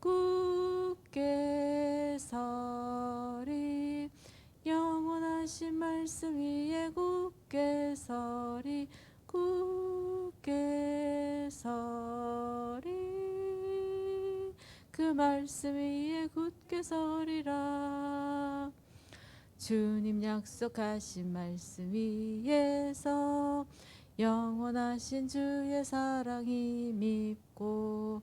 굳게 서리 영원하신 말씀 위에 굳게 서리 굳게 서리. 그 말씀 위에 굳게 서리라. 주님 약속하신 말씀 위에서 영원하신 주의 사랑이 밉고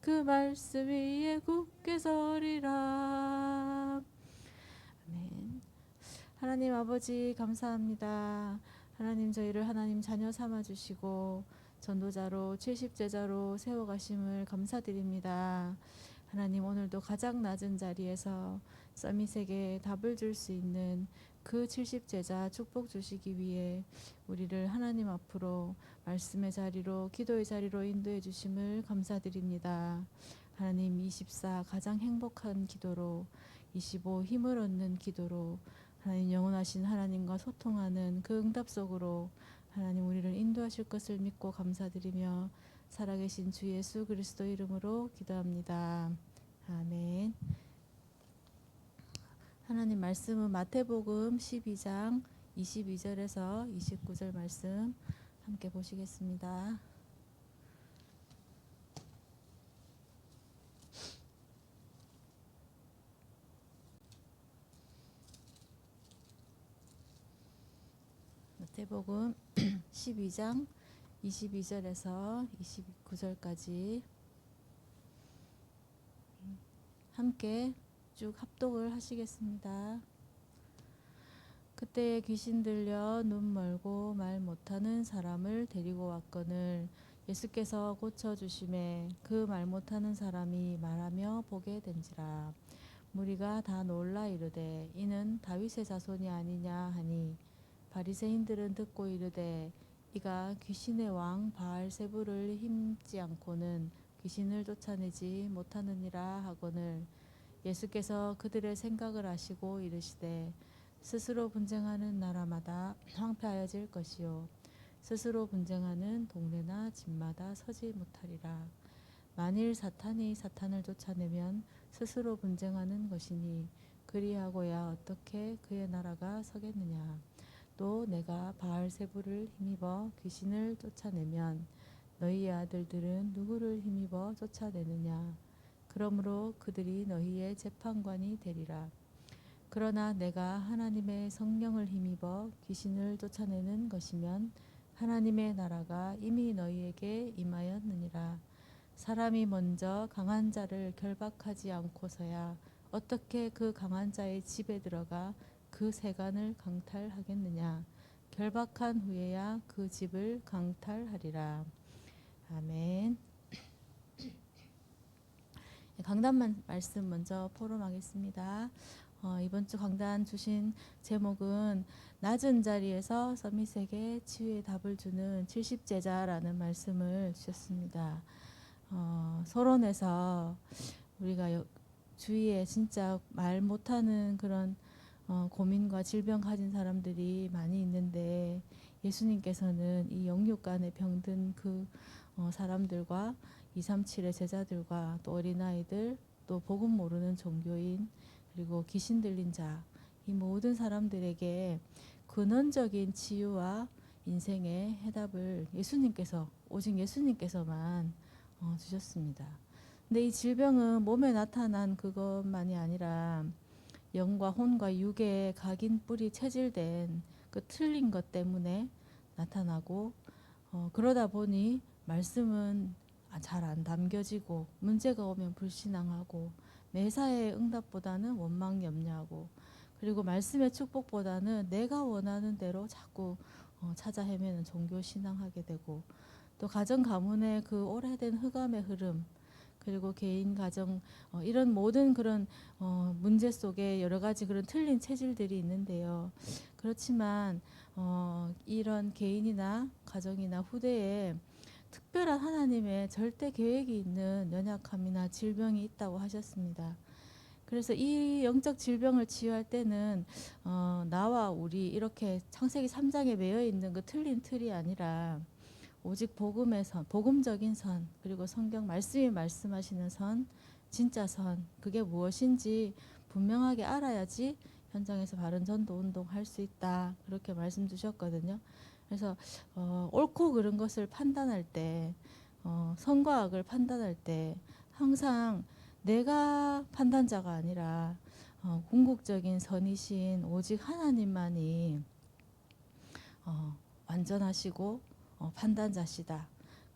그 말씀 위에 굳게 서리라. 아멘. 하나님 아버지 감사합니다. 하나님 저희를 하나님 자녀 삼아 주시고 전도자로 70제자로 세워 가심을 감사드립니다. 하나님 오늘도 가장 낮은 자리에서 서밋에게 답을 줄 수 있는 그 70제자 축복 주시기 위해 우리를 하나님 앞으로 말씀의 자리로 기도의 자리로 인도해 주심을 감사드립니다. 하나님 24 가장 행복한 기도로 25 힘을 얻는 기도로 하나님 영원하신 하나님과 소통하는 그 응답 속으로 하나님 우리를 인도하실 것을 믿고 감사드리며 살아계신 주 예수 그리스도 이름으로 기도합니다. 아멘. 하나님 말씀은 마태복음 12장 22절에서 29절 말씀 함께 보시겠습니다. 마태복음 12장 22절에서 29절까지 함께 쭉 합독을 하시겠습니다. 그때 귀신 들려 눈 멀고 말 못하는 사람을 데리고 왔거늘 예수께서 고쳐 주심에 그 말 못하는 사람이 말하며 보게 된지라 무리가 다 놀라 이르되 이는 다윗의 자손이 아니냐 하니 바리새인들은 듣고 이르되 이가 귀신의 왕 바알세부를 힘지 않고는 귀신을 쫓아내지 못하느니라 하거늘 예수께서 그들의 생각을 아시고 이르시되 스스로 분쟁하는 나라마다 황폐하여질 것이요. 스스로 분쟁하는 동네나 집마다 서지 못하리라. 만일 사탄이 사탄을 쫓아내면 스스로 분쟁하는 것이니 그리하고야 어떻게 그의 나라가 서겠느냐? 또 내가 바알세부를 힘입어 귀신을 쫓아내면 너희의 아들들은 누구를 힘입어 쫓아내느냐 그러므로 그들이 너희의 재판관이 되리라 그러나 내가 하나님의 성령을 힘입어 귀신을 쫓아내는 것이면 하나님의 나라가 이미 너희에게 임하였느니라 사람이 먼저 강한 자를 결박하지 않고서야 어떻게 그 강한 자의 집에 들어가 그 세간을 강탈하겠느냐. 결박한 후에야 그 집을 강탈하리라. 아멘. 네, 강단만 말씀 먼저 포럼하겠습니다. 어, 이번 주 강단 주신 제목은 낮은 자리에서 서밋에게 치유의 답을 주는 70제자라는 말씀을 주셨습니다. 어, 서론에서 우리가 여- 주위에 진짜 말 못하는 그런 어, 고민과 질병 가진 사람들이 많이 있는데 예수님께서는 이 영육간에 병든 그 어, 사람들과 237의 제자들과 또 어린아이들 또 복음 모르는 종교인 그리고 귀신 들린 자 이 모든 사람들에게 근원적인 치유와 인생의 해답을 예수님께서 오직 예수님께서만 어, 주셨습니다. 근데 이 질병은 몸에 나타난 그것만이 아니라 영과 혼과 육의 각인 뿌리 체질된 그 틀린 것 때문에 나타나고 어, 그러다 보니 말씀은 잘 안 담겨지고 문제가 오면 불신앙하고 매사의 응답보다는 원망 염려하고 그리고 말씀의 축복보다는 내가 원하는 대로 자꾸 어, 찾아 헤매는 종교 신앙하게 되고 또 가정 가문의 그 오래된 흑암의 흐름 그리고 개인 가정 어, 이런 모든 그런 어, 문제 속에 여러 가지 그런 틀린 체질들이 있는데요. 그렇지만 어, 이런 개인이나 가정이나 후대에 특별한 하나님의 절대 계획이 있는 연약함이나 질병이 있다고 하셨습니다. 그래서 이 영적 질병을 치유할 때는 어, 나와 우리 이렇게 창세기 3장에 매여 있는 그 틀린 틀이 아니라 오직 복음의 선, 복음적인 선, 그리고 성경 말씀이 말씀하시는 선, 진짜 선, 그게 무엇인지 분명하게 알아야지 현장에서 바른 전도 운동 할 수 있다. 그렇게 말씀 주셨거든요. 그래서 어, 옳고 그른 것을 판단할 때, 어, 선과 악을 판단할 때 항상 내가 판단자가 아니라 어, 궁극적인 선이신 오직 하나님만이 어, 완전하시고 어, 판단자시다.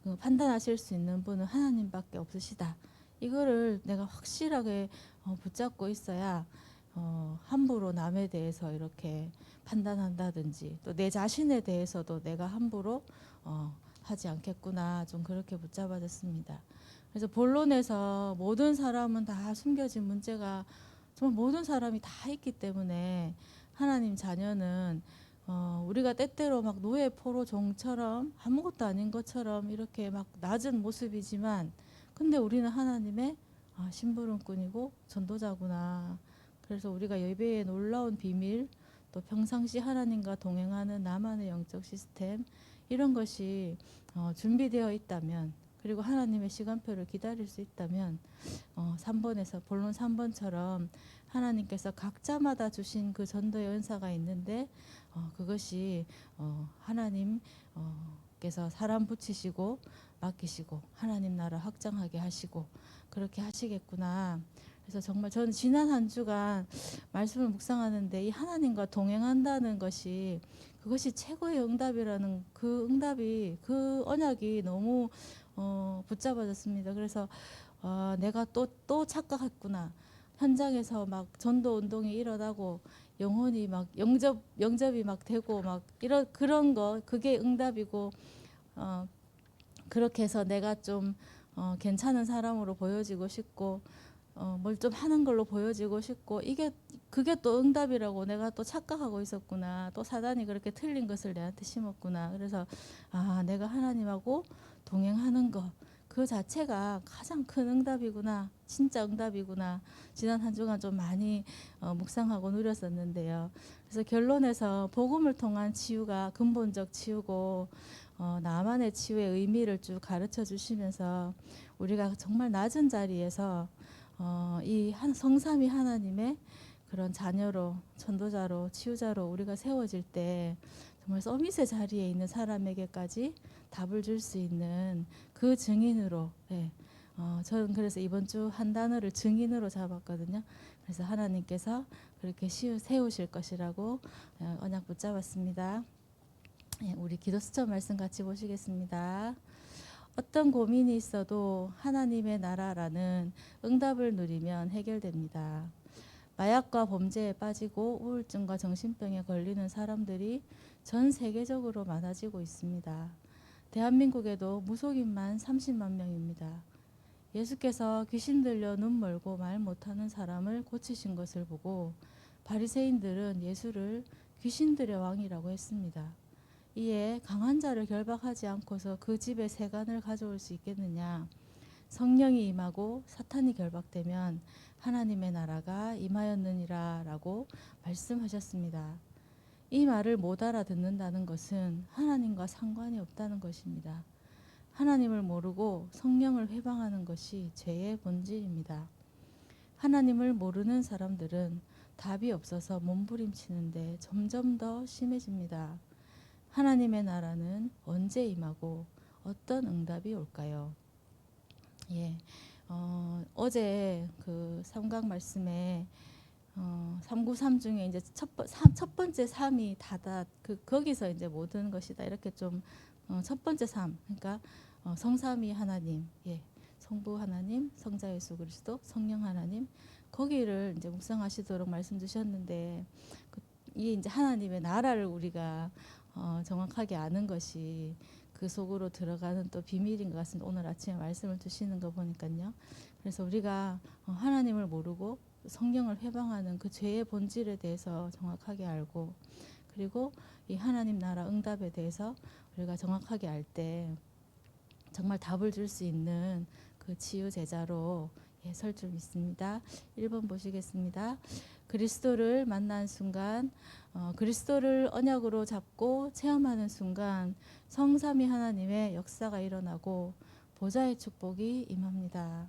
그 판단하실 수 있는 분은 하나님밖에 없으시다. 이거를 내가 확실하게 어, 붙잡고 있어야 어, 함부로 남에 대해서 이렇게 판단한다든지 또 내 자신에 대해서도 내가 함부로 어, 하지 않겠구나 좀 그렇게 붙잡아졌습니다. 그래서 본론에서 모든 사람은 다 숨겨진 문제가 정말 모든 사람이 다 있기 때문에 하나님 자녀는 어, 우리가 때때로 막 노예 포로 종처럼 아무것도 아닌 것처럼 이렇게 막 낮은 모습이지만 근데 우리는 하나님의 아, 심부름꾼이고 전도자구나. 그래서 우리가 예배의 놀라운 비밀 또 평상시 하나님과 동행하는 나만의 영적 시스템 이런 것이 어, 준비되어 있다면 그리고 하나님의 시간표를 기다릴 수 있다면 어, 3번에서 본론 3번처럼 하나님께서 각자마다 주신 그 전도의 은사가 있는데 어, 그것이 어, 하나님 어, 께서 사람 붙이시고 맡기시고 하나님 나라 확장하게 하시고 그렇게 하시겠구나. 그래서 정말 저는 지난 한 주간 말씀을 묵상하는데 이 하나님과 동행한다는 것이 그것이 최고의 응답이라는 그 응답이 그 언약이 너무 어, 붙잡아졌습니다. 그래서 어, 내가 또또 착각했구나. 현장에서 막 전도 운동이 일어나고 영혼이 막 영접 영접이 막 되고 막 이런 그런 거 그게 응답이고 어, 그렇게 해서 내가 좀 어, 괜찮은 사람으로 보여지고 싶고 어, 뭘 좀 하는 걸로 보여지고 싶고 이게 그게 또 응답이라고 내가 또 착각하고 있었구나. 또 사단이 그렇게 틀린 것을 내한테 심었구나. 그래서 아 내가 하나님하고 동행하는 거그 자체가 가장 큰 응답이구나. 진짜 응답이구나. 지난 한 주간 좀 많이 어, 묵상하고 누렸었는데요. 그래서 결론에서 복음을 통한 치유가 근본적 치유고 어, 나만의 치유의 의미를 쭉 가르쳐 주시면서 우리가 정말 낮은 자리에서 어, 이 한, 성삼위 하나님의 그런 자녀로 전도자로 치유자로 우리가 세워질 때 정말 서밋의 자리에 있는 사람에게까지 답을 줄 수 있는 그 증인으로 네. 어, 저는 그래서 이번 주 한 단어를 증인으로 잡았거든요. 그래서 하나님께서 그렇게 세우실 것이라고 어, 언약 붙잡았습니다. 예, 우리 기도 수첩 말씀 같이 보시겠습니다. 어떤 고민이 있어도 하나님의 나라라는 응답을 누리면 해결됩니다. 마약과 범죄에 빠지고 우울증과 정신병에 걸리는 사람들이 전 세계적으로 많아지고 있습니다. 대한민국에도 무속인만 30만 명입니다. 예수께서 귀신 들려 눈 멀고 말 못하는 사람을 고치신 것을 보고 바리새인들은 예수를 귀신 들의 왕이라고 했습니다. 이에 강한 자를 결박하지 않고서 그 집에 세간을 가져올 수 있겠느냐? 성령이 임하고 사탄이 결박되면 하나님의 나라가 임하였느니라라고 말씀하셨습니다. 이 말을 못 알아듣는다는 것은 하나님과 상관이 없다는 것입니다. 하나님을 모르고 성령을 회방하는 것이 죄의 본질입니다. 하나님을 모르는 사람들은 답이 없어서 몸부림치는데 점점 더 심해집니다. 하나님의 나라는 언제 임하고 어떤 응답이 올까요? 예, 어, 어제 그 삼각 말씀에 어, 393 중에 이제 첫, 번- 삼- 첫 번째 삶이 다다 그 거기서 이제 모든 것이다 이렇게 좀 어, 첫 번째 삶 그러니까 어, 성삼위 하나님 예 성부 하나님 성자 예수 그리스도 성령 하나님 거기를 이제 묵상하시도록 말씀 주셨는데 그, 이 이제 하나님의 나라를 우리가 어, 정확하게 아는 것이 그 속으로 들어가는 또 비밀인 것 같습니다. 오늘 아침에 말씀을 주시는 거 보니까요. 그래서 우리가 어, 하나님을 모르고 성령을 회방하는 그 죄의 본질에 대해서 정확하게 알고 그리고 이 하나님 나라 응답에 대해서 우리가 정확하게 알 때 정말 답을 줄 수 있는 그 치유 제자로 예, 설줄 믿습니다. 1번 보시겠습니다. 그리스도를 만난 순간 어, 그리스도를 언약으로 잡고 체험하는 순간 성삼위 하나님의 역사가 일어나고 보좌의 축복이 임합니다.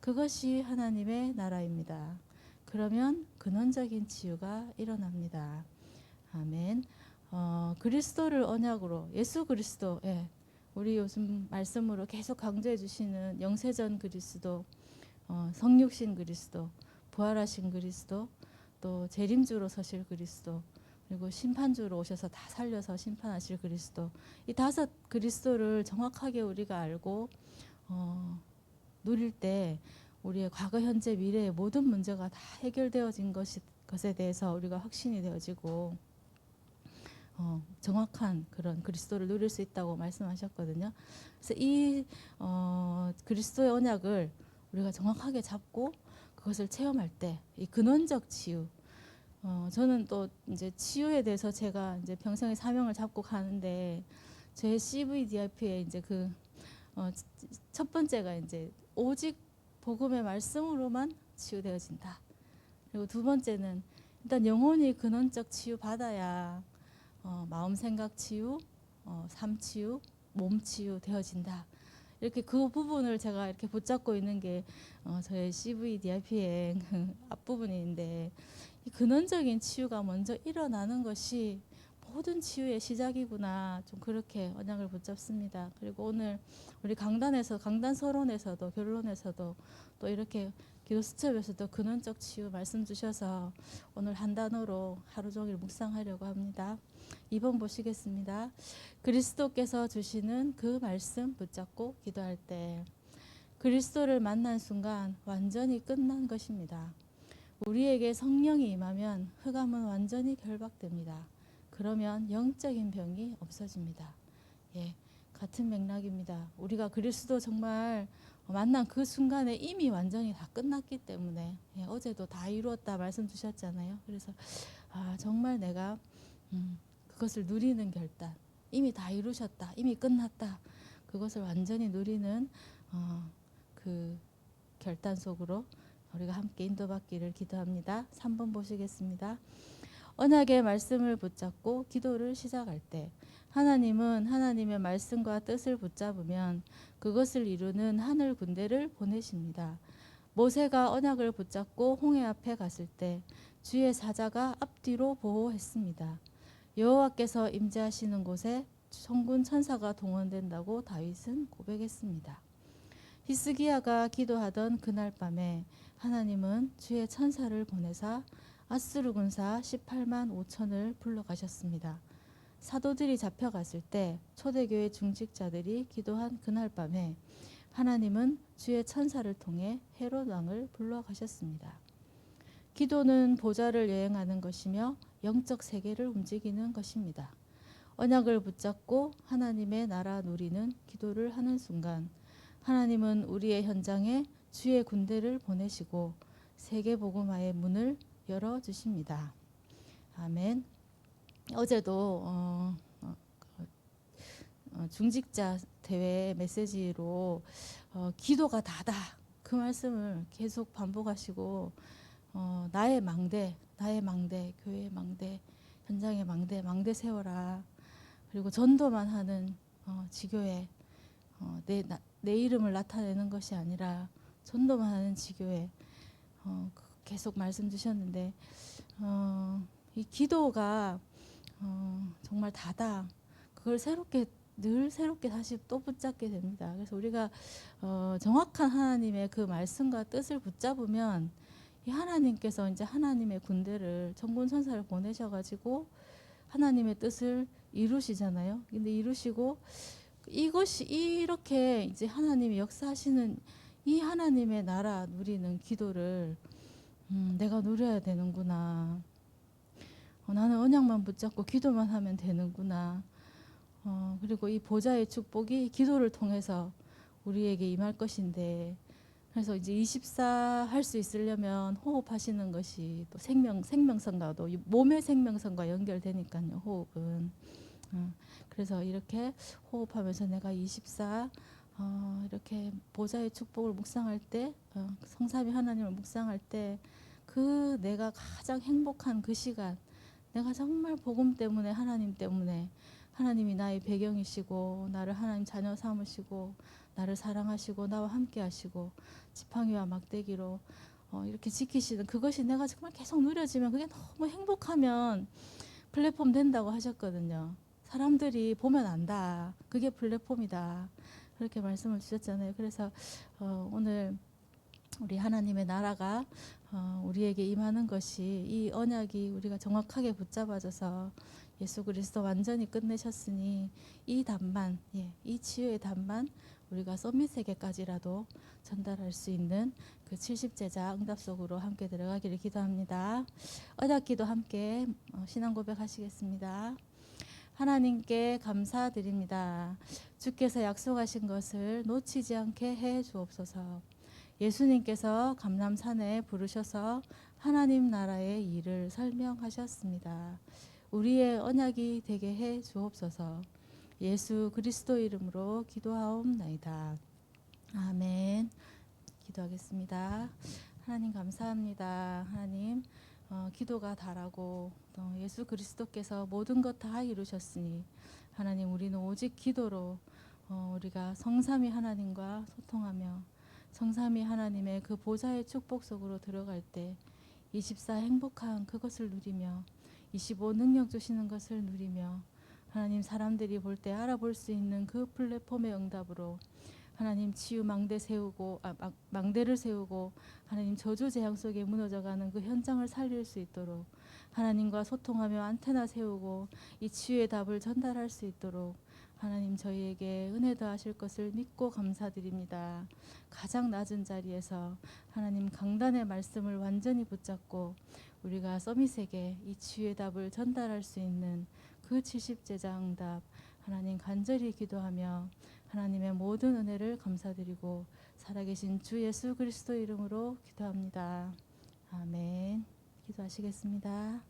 그것이 하나님의 나라입니다. 그러면 근원적인 치유가 일어납니다. 아멘. 어, 그리스도를 언약으로 예수 그리스도, 예, 우리 요즘 말씀으로 계속 강조해 주시는 영세전 그리스도, 어, 성육신 그리스도, 부활하신 그리스도, 또 재림주로 서실 그리스도, 그리고 심판주로 오셔서 다 살려서 심판하실 그리스도, 이 다섯 그리스도를 정확하게 우리가 알고 어, 누릴 때 우리의 과거, 현재, 미래의 모든 문제가 다 해결되어진 것이, 것에 대해서 우리가 확신이 되어지고 어, 정확한 그런 그리스도를 누릴 수 있다고 말씀하셨거든요. 그래서 이 어, 그리스도의 언약을 우리가 정확하게 잡고 그것을 체험할 때 이 근원적 치유. 어, 저는 또 이제 치유에 대해서 제가 이제 평생의 사명을 잡고 가는데 제 CVDIP에 이제 그 어, 첫 번째가 이제 오직 복음의 말씀으로만 치유되어진다. 그리고 두 번째는 일단 영혼이 근원적 치유 받아야 어, 마음 생각 치유, 어, 삶 치유, 몸 치유 되어진다. 이렇게 그 부분을 제가 이렇게 붙잡고 있는 게 어, 저의 CVDIP의 앞부분인데 이 근원적인 치유가 먼저 일어나는 것이 모든 치유의 시작이구나 좀 그렇게 언약을 붙잡습니다. 그리고 오늘 우리 강단에서 강단 서론에서도 결론에서도 또 이렇게 기도 수첩에서도 근원적 치유 말씀 주셔서 오늘 한 단어로 하루 종일 묵상하려고 합니다. 2번 보시겠습니다. 그리스도께서 주시는 그 말씀 붙잡고 기도할 때 그리스도를 만난 순간 완전히 끝난 것입니다. 우리에게 성령이 임하면 흑암은 완전히 결박됩니다. 그러면 영적인 병이 없어집니다. 예, 같은 맥락입니다. 우리가 그리스도 정말 만난 그 순간에 이미 완전히 다 끝났기 때문에 예, 어제도 다 이루었다 말씀 주셨잖아요. 그래서 아 정말 내가 음, 그것을 누리는 결단 이미 다 이루셨다 이미 끝났다 그것을 완전히 누리는 어, 그 결단 속으로 우리가 함께 인도받기를 기도합니다. 3번 보시겠습니다. 언약의 말씀을 붙잡고 기도를 시작할 때 하나님은 하나님의 말씀과 뜻을 붙잡으면 그것을 이루는 하늘 군대를 보내십니다. 모세가 언약을 붙잡고 홍해 앞에 갔을 때 주의 사자가 앞뒤로 보호했습니다. 여호와께서 임재하시는 곳에 성군 천사가 동원된다고 다윗은 고백했습니다. 히스기야가 기도하던 그날 밤에 하나님은 주의 천사를 보내사 아스루 군사 18만 5천을 불러가셨습니다. 사도들이 잡혀갔을 때 초대교회 중직자들이 기도한 그날 밤에 하나님은 주의 천사를 통해 헤롯 왕을 불러가셨습니다. 기도는 보좌를 여행하는 것이며 영적 세계를 움직이는 것입니다. 언약을 붙잡고 하나님의 나라 누리는 기도를 하는 순간 하나님은 우리의 현장에 주의 군대를 보내시고 세계 복음화의 문을 열어 주십니다. 아멘. 어제도 어, 어, 어, 중직자 대회 메시지로 어, 기도가 다다 그 말씀을 계속 반복하시고 어, 나의 망대, 나의 망대, 교회의 망대, 현장의 망대, 망대 세워라. 그리고 전도만 하는 어, 지교회, 어, 내, 나, 내 이름을 나타내는 것이 아니라 전도만 하는 지교회. 어, 그- 계속 말씀 주셨는데 어, 이 기도가 어, 정말 다다. 그걸 새롭게 늘 새롭게 다시 또 붙잡게 됩니다. 그래서 우리가 어, 정확한 하나님의 그 말씀과 뜻을 붙잡으면 이 하나님께서 이제 하나님의 군대를 정군 천사를 보내셔가지고 하나님의 뜻을 이루시잖아요. 근데 이루시고 이것이 이렇게 이제 하나님이 역사하시는 이 하나님의 나라 누리는 기도를 음, 내가 누려야 되는구나. 어, 나는 언약만 붙잡고 기도만 하면 되는구나. 어, 그리고 이 보좌의 축복이 기도를 통해서 우리에게 임할 것인데 그래서 이제 24 할 수 있으려면 호흡하시는 것이 또 생명 생명선과도 이 몸의 생명선과 연결되니까요. 호흡은 어, 그래서 이렇게 호흡하면서 내가 24 어, 이렇게 보좌의 축복을 묵상할 때 어, 성삼위 하나님을 묵상할 때 그 내가 가장 행복한 그 시간 내가 정말 복음 때문에 하나님 때문에 하나님이 나의 배경이시고 나를 하나님 자녀 삼으시고 나를 사랑하시고 나와 함께 하시고 지팡이와 막대기로 어, 이렇게 지키시는 그것이 내가 정말 계속 누려지면 그게 너무 행복하면 플랫폼 된다고 하셨거든요. 사람들이 보면 안다. 그게 플랫폼이다. 그렇게 말씀을 주셨잖아요. 그래서 어, 오늘 우리 하나님의 나라가 어, 우리에게 임하는 것이 이 언약이 우리가 정확하게 붙잡아져서 예수 그리스도 완전히 끝내셨으니 이 답만, 예, 이 치유의 답만 우리가 서밋에게까지라도 전달할 수 있는 그 70제자 응답 속으로 함께 들어가기를 기도합니다. 언약기도 함께 어, 신앙 고백하시겠습니다. 하나님께 감사드립니다. 주께서 약속하신 것을 놓치지 않게 해 주옵소서. 예수님께서 감람산에 부르셔서 하나님 나라의 일을 설명하셨습니다. 우리의 언약이 되게 해 주옵소서. 예수 그리스도 이름으로 기도하옵나이다. 아멘. 기도하겠습니다. 하나님 감사합니다. 하나님 어, 기도가 다라고 또 예수 그리스도께서 모든 것 다 이루셨으니 하나님 우리는 오직 기도로 어, 우리가 성삼위 하나님과 소통하며 성삼위 하나님의 그 보좌의 축복 속으로 들어갈 때 24 행복한 그것을 누리며 25 능력 주시는 것을 누리며 하나님 사람들이 볼 때 알아볼 수 있는 그 플랫폼의 응답으로 하나님 치유 망대 세우고 아, 막- 망대를 세우고 하나님 저주 재앙 속에 무너져가는 그 현장을 살릴 수 있도록 하나님과 소통하며 안테나 세우고 이 치유의 답을 전달할 수 있도록 하나님 저희에게 은혜 더하실 것을 믿고 감사드립니다. 가장 낮은 자리에서 하나님 강단의 말씀을 완전히 붙잡고 우리가 서밋에게 이 치유의 답을 전달할 수 있는 그 70제자 응답 하나님 간절히 기도하며 하나님의 모든 은혜를 감사드리고 살아계신 주 예수 그리스도 이름으로 기도합니다. 아멘. 기도하시겠습니다.